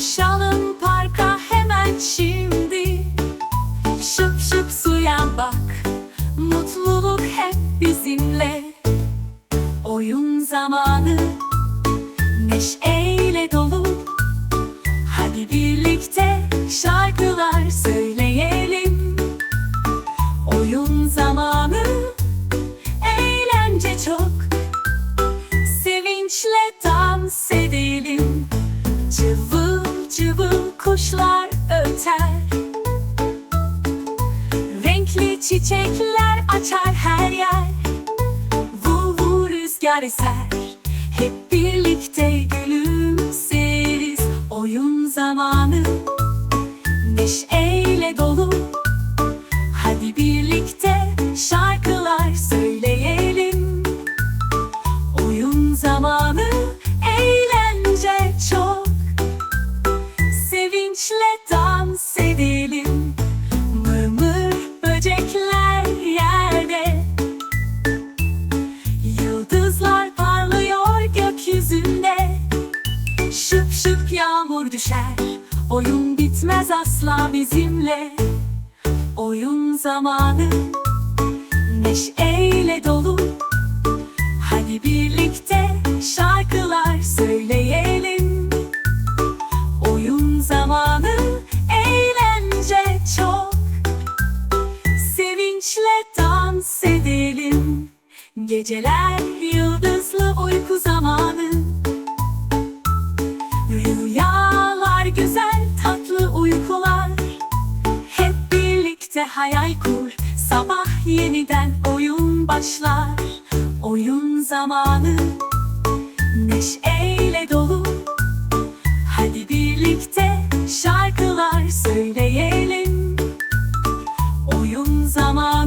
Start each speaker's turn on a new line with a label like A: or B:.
A: Koşalım parka hemen şimdi. Şıp şıp suya bak Mutluluk hep bizimle. Oyun zamanı Neşeyle kuşlar öter. Renkli çiçekler açar her yer. Vu vu rüzgar eser. Hep birlikte gülümseriz. Oyun zamanı. Neşeyle dolu düşer. Oyun bitmez asla bizimle. Oyun zamanı. Neşeyle dolu. Hadi birlikte şarkılar söyleyelim. Oyun zamanı eğlence çok. Sevinçle dans edelim. Geceler yıldızlı uyku zamanı birlikte hayal kur. Sabah yeniden oyun başlar. Oyun zamanı. Neşeyle dolu. Hadi birlikte şarkılar söyleyelim. Oyun zamanı.